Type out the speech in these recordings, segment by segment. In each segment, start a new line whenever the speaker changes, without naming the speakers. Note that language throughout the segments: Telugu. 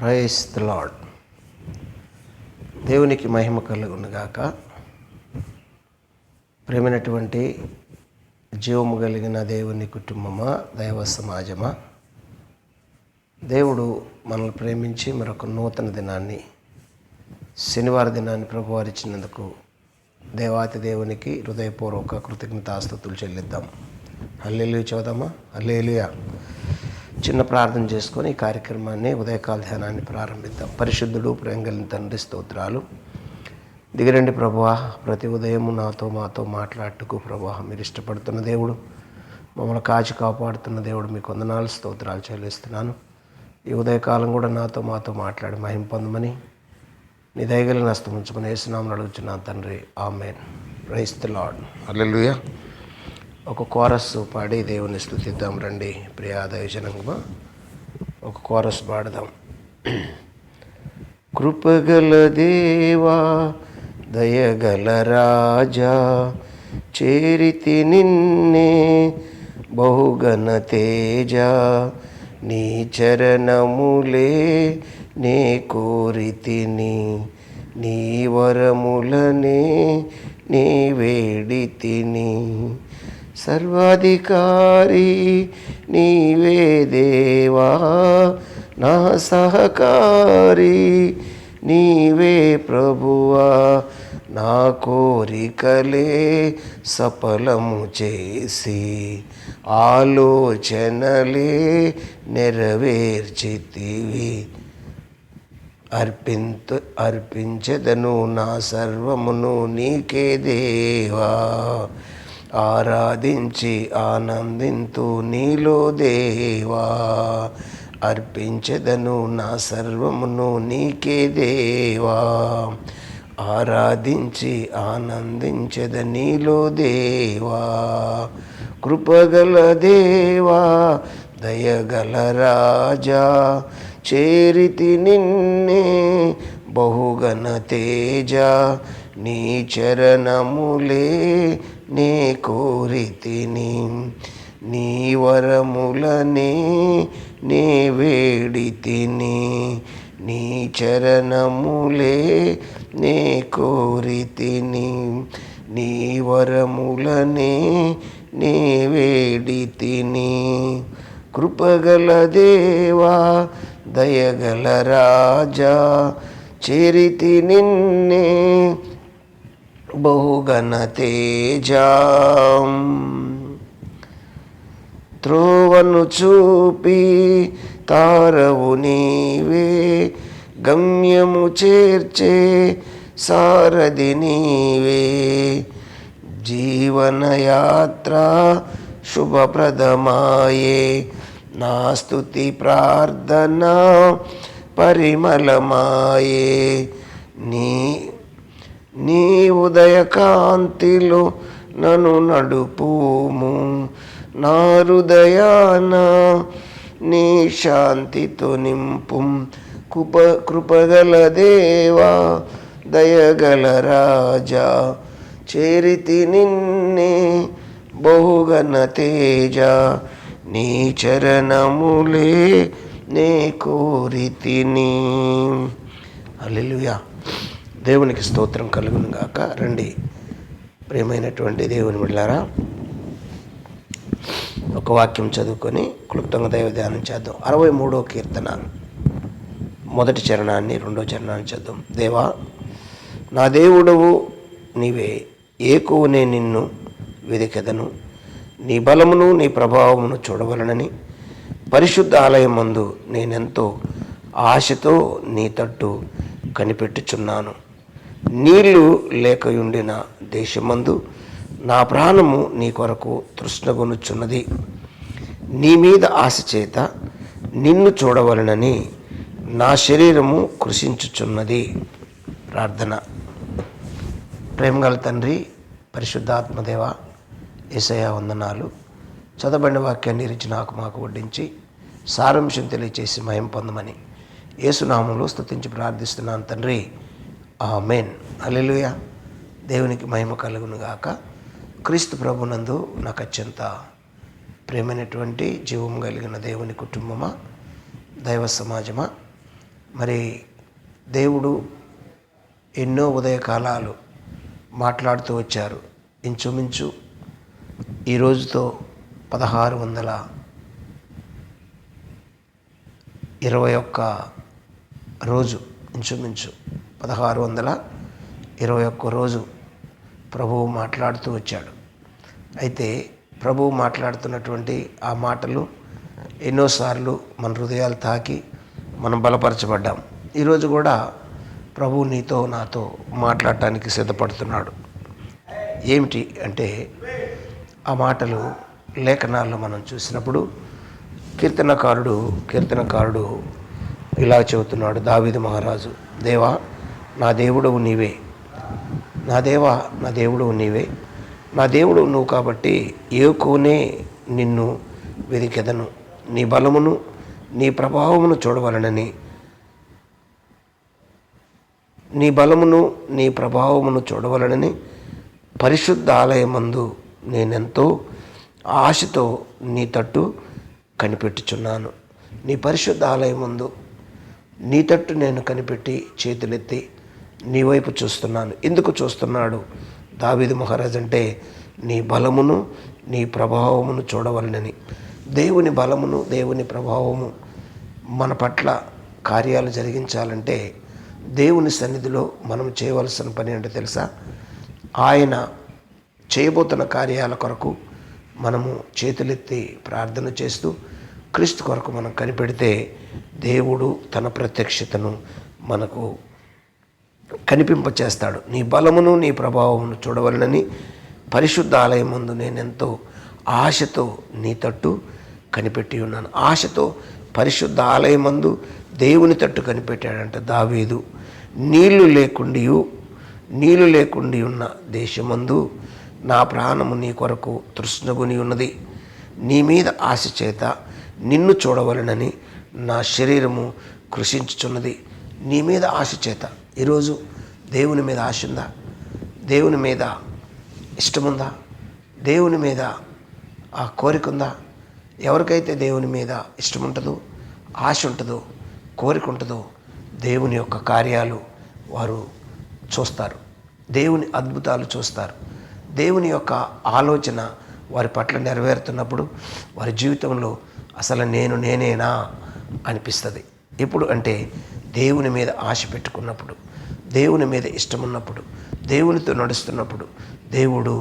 ప్రైస్ ద లాడ్ దేవునికి మహిమ కలుగునుగాక. ప్రేమైనటువంటి జీవము కలిగిన దేవుని కుటుంబమా దైవ సమాజమా? దేవుడు మనల్ని ప్రేమించి మరొక నూతన దినాన్ని శనివార దినాన్ని ప్రభువారిచ్చినందుకు దేవాతి దేవునికి హృదయపూర్వక కృతజ్ఞతాస్తుతులు చెల్లిద్దాం. అల్లెలు చదుదామా అల్లెలుయా చిన్న ప్రార్థన చేసుకొని ఈ కార్యక్రమాన్ని ఉదయకాల ధ్యానాన్ని ప్రారంభిద్దాం. పరిశుద్ధుడు ప్రేంగలిని తండ్రి స్తోత్రాలు. దిగరండి ప్రభువా ప్రతి ఉదయము నాతో మాతో మాట్లాడుటకు ప్రభా మీరు ఇష్టపడుతున్న దేవుడు మమ్మల్ని కాచి కాపాడుతున్న దేవుడు మీకు వందనాలు స్తోత్రాలు చెల్లిస్తున్నాను. ఈ ఉదయకాలం కూడా నాతో మాతో మాట్లాడి మహిం పొందమని నీ దయగలిని హస్తం ఉంచుకుని అడుగుతున్నాను తండ్రి. Amen. Praise the Lord alleluia ఒక కోరస్ పాడి దేవుని స్థుతిద్దాం రండి. ప్రియా దయజనంగమా ఒక కోరస్ పాడదాం. కృపగల దేవా దయగల రాజా చేరితి నిన్నే బహుగణ తేజ నీ చరణములే నే కోరితిని నీ వరములనే నీ వేడి తిని సర్వాధికారి నీవే దేవా నా సహకారి నీవే ప్రభువా నా కోరికలే సఫలము చేసి ఆలోచనలే నెరవేర్చితివి. అర్పింత అర్పించదను నా సర్వమును నీకే దేవా. ఆరాధించి ఆనందింతు నీలో దేవా. అర్పించదను నా సర్వమును నీకే దేవా. ఆరాధించి ఆనందించద నీలో దేవా. కృపగల దేవా దయగల రాజా. చేరితి నిన్నే బహుగణ తేజ. నీ చరణములే నే కోరితిని నీ వరములనే నే వేడితిని నీ చరణములే నే కోరితిని నీ వరములనే నే వేడితిని. కృపగల దేవా దయగల రాజా చేరితి నిన్నే బహుగన త్రోవను చూపి తారవు నీవే గమ్యము చేర్చే సారథి నీవే. జీవనయాత్ర శుభప్రదమాయే నా స్తుతి ప్రార్థన పరిమళమాయే. నీ నీ ఉదయకాంతిలో నను నడుపుము. నా హృదయాన నీ శాంతితో నింపు. కృప కృపగల దేవా దయగల రాజా చేరితి నిన్నే బహుగన తేజ. నీ చరణములే నే కోరితిని. అల్లెలుయా దేవునికి స్తోత్రం కలుగును గాక. రండి. ప్రియమైనటువంటి దేవుని బిడ్డారా ఒక వాక్యం చదువుకొని క్లుప్తంగా దైవ ధ్యానం చేద్దాం. అరవై మూడో కీర్తన. మొదటి చరణాన్ని రెండో చరణాన్ని చేద్దాం దేవా నా దేవుడవు నీవే ఏకువనే నిన్ను వెదికెదను? నీ బలమును నీ ప్రభావమును చూడవలనని పరిశుద్ధ ఆలయం మందు నేనెంతో ఆశతో నీ తట్టు కనిపెట్టుచున్నాను. నీళ్ళు లేకయుండిన దేశమందు నా ప్రాణము నీ కొరకు తృష్ణగొనుచున్నది. నీ మీద ఆశ చేత నిన్ను చూడవలనని నా శరీరము కృషించుచున్నది. ప్రార్థన. ప్రేమగల తండ్రి పరిశుద్ధాత్మదేవ ఏసయ వందనాలు. చదవండి వాక్యాన్ని ఇరిచి నాకు మాకు వడ్డించి సారాంశం తెలియచేసి మయం పొందమని ఏసునామంలో స్తుతించి ప్రార్థిస్తున్నాను తండ్రి. ఆమెన్. అలెలుయ దేవునికి మహిమ కలుగును గాక. క్రీస్తు ప్రభునందు నాకు అత్యంత ప్రేమైనటువంటి జీవం కలిగిన దేవుని కుటుంబమా దైవ సమాజమా మరి దేవుడు ఎన్నో ఉదయకాలాలు మాట్లాడుతూ వచ్చారు. ఇంచుమించు ఈ రోజుతో పదహారు వందల ఇరవై ఒక్క రోజు ఇంచుమించు. పదహారు వందల ఇరవై ఒక్క రోజు ప్రభువు మాట్లాడుతూ వచ్చాడు. అయితే ప్రభువు మాట్లాడుతున్నటువంటి ఆ మాటలు ఎన్నోసార్లు మన హృదయాలు తాకి మనం బలపరచబడ్డాం. ఈరోజు కూడా ప్రభువు నీతో నాతో మాట్లాడటానికి సిద్ధపడుతున్నాడు. ఏమిటి అంటే ఆ మాటలు లేఖనాల్లో మనం చూసినప్పుడు కీర్తనకారుడు కీర్తనకారుడు ఇలా చెబుతున్నాడు దావిది మహారాజు దేవా నా దేవుడవు నీవే. నా దేవా నా దేవుడవు నీవే. నా దేవుడు నువ్వు కాబట్టి ఏకోనే నిన్ను వెదికెదను. నీ బలమును నీ ప్రభావమును చూడవలనని నీ బలమును నీ ప్రభావమును చూడవలనని పరిశుద్ధ ఆలయమందు నేనెంతో ఆశతో నీ తట్టు కనిపెట్టుచున్నాను. నీ పరిశుద్ధ ఆలయమందు నీ తట్టు నేను కనిపెట్టి చేతులెత్తి నీ వైపు చూస్తున్నాను. ఎందుకు చూస్తున్నాడు? దావీదు మహారాజ్ అంటే నీ బలమును నీ ప్రభావమును చూడవలనని. దేవుని బలమును దేవుని ప్రభావము మన పట్ల కార్యాలు జరిగించాలంటే దేవుని సన్నిధిలో మనం చేయవలసిన పని అంటే తెలుసా? ఆయన చేయబోతున్న కార్యాల కొరకు మనము చేతులెత్తి ప్రార్థన చేస్తూ క్రీస్తు కొరకు మనం కనిపెడితే దేవుడు తన ప్రత్యక్షతను మనకు కనిపింపచేస్తాడు. నీ బలమును నీ ప్రభావమును చూడవలనని పరిశుద్ధ ఆలయం ముందు నేనెంతో ఆశతో నీ తట్టు కనిపెట్టి ఉన్నాను. ఆశతో పరిశుద్ధ ఆలయమందు దేవుని తట్టు కనిపెట్టాడంట దావీదు. నీళ్ళు లేకుండియు నీళ్ళు లేకుండి ఉన్న దేశమందు నా ప్రాణము నీ కొరకు తృష్ణగుని ఉన్నది. నీ మీద ఆశ చేత నిన్ను చూడవలనని నా శరీరము కృషించుచున్నది. నీ మీద ఆశ చేత ఈరోజు దేవుని మీద ఆశ ఉందా? దేవుని మీద ఇష్టముందా దేవుని మీద ఆ కోరిక ఉందా? ఎవరికైతే దేవుని మీద ఇష్టం ఉంటుందో ఆశ ఉంటుందో కోరిక ఉంటుందో దేవుని యొక్క కార్యాలు వారు చూస్తారు. దేవుని అద్భుతాలు చూస్తారు. దేవుని యొక్క ఆలోచన వారి పట్ల నెరవేరుతున్నప్పుడు వారి జీవితంలో అసలు నేను నేనేనా అనిపిస్తుంది. ఎప్పుడు అంటే దేవుని మీద ఆశ పెట్టుకున్నప్పుడు. దేవుని మీద ఇష్టం ఉన్నప్పుడు దేవునితో నడుస్తున్నప్పుడు దేవుడు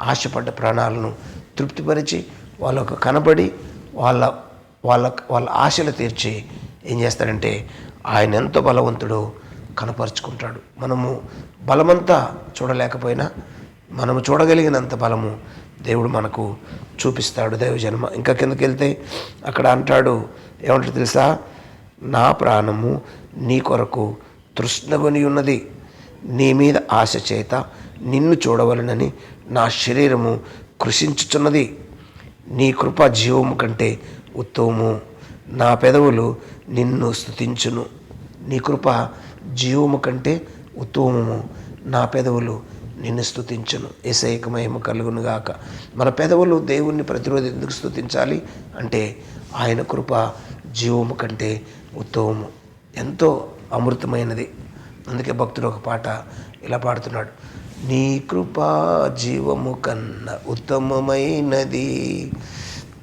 ఆశపడ్డ ప్రాణాలను తృప్తిపరిచి వాళ్ళకు కనబడి వాళ్ళ వాళ్ళ వాళ్ళ ఆశలు తీర్చి ఏం చేస్తాడంటే ఆయన ఎంత బలవంతుడో కనపరుచుకుంటాడు. మనము బలమంతా చూడలేకపోయినా మనము చూడగలిగినంత బలము దేవుడు మనకు చూపిస్తాడు. దైవజన్మ ఇంకా కిందకి వెళ్తే అక్కడ అంటాడు ఏమంటాడు తెలుసా? నా ప్రాణము నీ కొరకు తృష్ణగొని ఉన్నది నీ మీద ఆశ చేత నిన్ను చూడవలనని నా శరీరము కృషించుచున్నది. నీ కృప జీవము కంటే ఉత్తమము. నా పెదవులు నిన్ను స్థుతించును నీ కృప జీవము కంటే ఉత్తమము. నా పెదవులు నిన్ను స్థుతించను ఏసైక మహిమ కలుగునుగాక మన పెదవులు దేవుణ్ణి ప్రతిరోజు ఎందుకు స్థుతించాలి అంటే ఆయన కృప జీవము కంటే ఉత్తమము. ఎంతో అమృతమైనది. అందుకే భక్తుడు ఒక పాట ఇలా పాడుతున్నాడు. నీ కృపా జీవము కన్నా ఉత్తమమైనది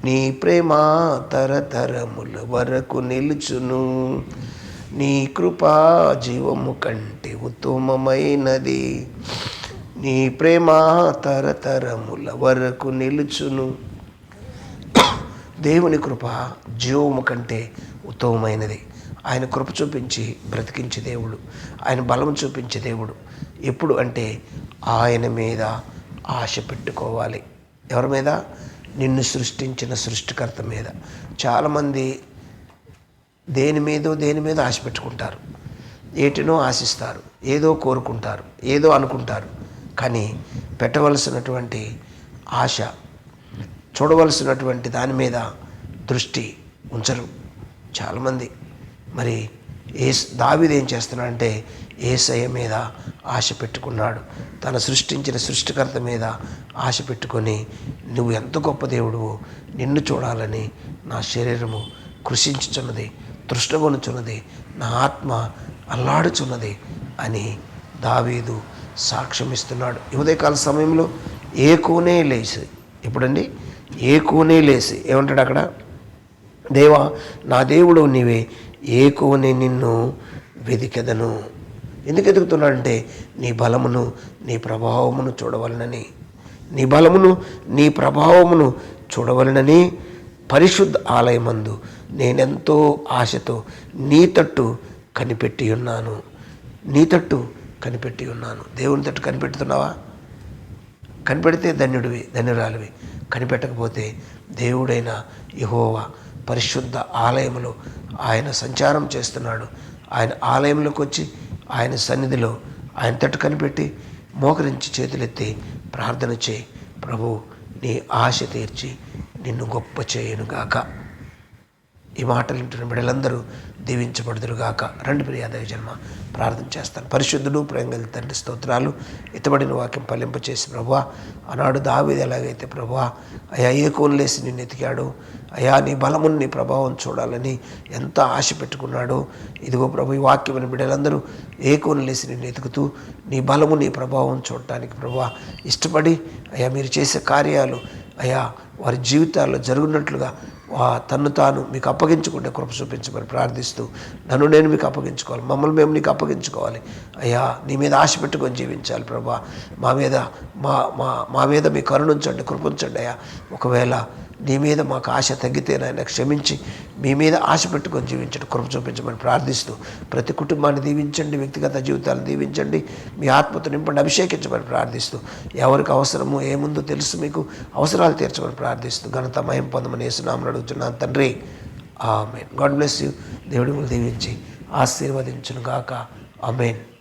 నీ ప్రేమ తరతరముల వరకు నిలుచును. నీ కృప జీవము కంటే ఉత్తమమైనది నీ ప్రేమ తరతరముల వరకు నిలుచును. దేవుని కృప జీవము కంటే ఉత్తమమైనది. ఆయన కృప చూపించి బ్రతికించే దేవుడు. ఆయన బలం చూపించే దేవుడు. ఎప్పుడు అంటే ఆయన మీద ఆశ పెట్టుకోవాలి. ఎవరి మీద? నిన్ను సృష్టించిన సృష్టికర్త మీద. చాలామంది దేని మీదో దేని మీద ఆశ పెట్టుకుంటారు. ఏటినో ఆశిస్తారు. ఏదో కోరుకుంటారు. ఏదో అనుకుంటారు. కానీ పెట్టవలసినటువంటి ఆశ చూడవలసినటువంటి దాని మీద దృష్టి ఉంచరు చాలామంది. మరి ఏ దావిది ఏం చేస్తున్నాడంటే ఏసయ మీద ఆశ పెట్టుకున్నాడు. తను సృష్టించిన సృష్టికర్త మీద ఆశ పెట్టుకొని నువ్వు ఎంత గొప్ప దేవుడువో నిన్ను చూడాలని నా శరీరము కృషించుచున్నది తృష్ణగొనుచున్నది నా ఆత్మ అల్లాడుచున్నది అని దావీదు సాక్ష్యం ఇస్తున్నాడు ఉదయకాల సమయంలో ఏ కూనే లేచి ఎప్పుడండి? ఏ కూనే లేచి ఏమంటాడు అక్కడ? దేవా నా దేవుడు నీవే ఏ నిన్ను వెదికెదను. ఎందుకు ఎదుగుతున్నాడంటే నీ బలమును నీ ప్రభావమును చూడవలనని. నీ బలమును నీ ప్రభావమును చూడవలనని పరిశుద్ధ ఆలయమందు నేనెంతో ఆశతో నీ తట్టు కనిపెట్టి ఉన్నాను. నీ తట్టు కనిపెట్టి ఉన్నాను. దేవుని తట్టు కనిపెడుతున్నావా? కనిపెడితే ధన్యుడివి ధన్యురాలివి. కనిపెట్టకపోతే దేవుడైన యహోవా పరిశుద్ధ ఆలయంలో ఆయన సంచారం చేస్తున్నాడు. ఆయన ఆలయంలోకి వచ్చి ఆయన సన్నిధిలో ఆయన తట్టు కనిపెట్టి మోకరించి చేతులెత్తి ప్రార్థన చేయి. ప్రభు నీ ఆశ తీర్చి నిన్ను గొప్ప చేయనుగాక. ఈ మాటలు వింటున్న బిడ్డలందరూ దీవించబడుదురుగాక. రెండు ప్రియాదయ జన్మ ప్రార్థన చేస్తాను. పరిశుద్ధుడు ప్రేంగల తండ్రి స్తోత్రాలు ఇతబడిన వాక్యం పలింపచేసి ప్రభువా ఆనాడు దావేది ఎలాగైతే ప్రభువా అయా ఏ కోన్లేసి నిన్ను ఎతికాడు? అయా నీ బలముని నీ ప్రభావం చూడాలని ఎంత ఆశ పెట్టుకున్నాడో. ఇదిగో ప్రభు ఈ వాక్యమైన బిడ్డలందరూ ఏ కోన్లేసి నిన్ను ఎతుకుతూ నీ బలము నీ ప్రభావం చూడటానికి ప్రభువా ఇష్టపడి అయా మీరు చేసే కార్యాలు అయ్యా వారి జీవితాల్లో జరుగునట్లుగా వా తన్ను తాను మీకు అప్పగించుకుంటే కృప చూపించమని ప్రార్థిస్తూ నన్ను నేను మీకు అప్పగించుకోవాలి మమ్మల్ని మేము నీకు అప్పగించుకోవాలి. అయ్యా నీ మీద ఆశ పెట్టుకొని జీవించాలి ప్రభా. మా మీద మా మా మా మీద మీ కరుణించండి కృపించండి అయ్యా. ఒకవేళ నీ మీద మాకు ఆశ తగ్గితే నాయన క్షమించి మీ మీద ఆశ పెట్టుకొని జీవించండి కృప చూపించమని ప్రార్థిస్తూ ప్రతి కుటుంబాన్ని దీవించండి వ్యక్తిగత జీవితాలను దీవించండి మీ ఆత్మతో నింపండి అభిషేకించమని ప్రార్థిస్తూ ఎవరికి అవసరమో ఏముందో తెలుసు మీకు అవసరాలు తీర్చమని ప్రార్థిస్తూ ఘనత మహిం పొందమని వేసునామని అడుగుతున్నాను తండ్రి. ఆమెన్. God bless you. దేవుడి దీవించి ఆశీర్వదించును గాక అమెన్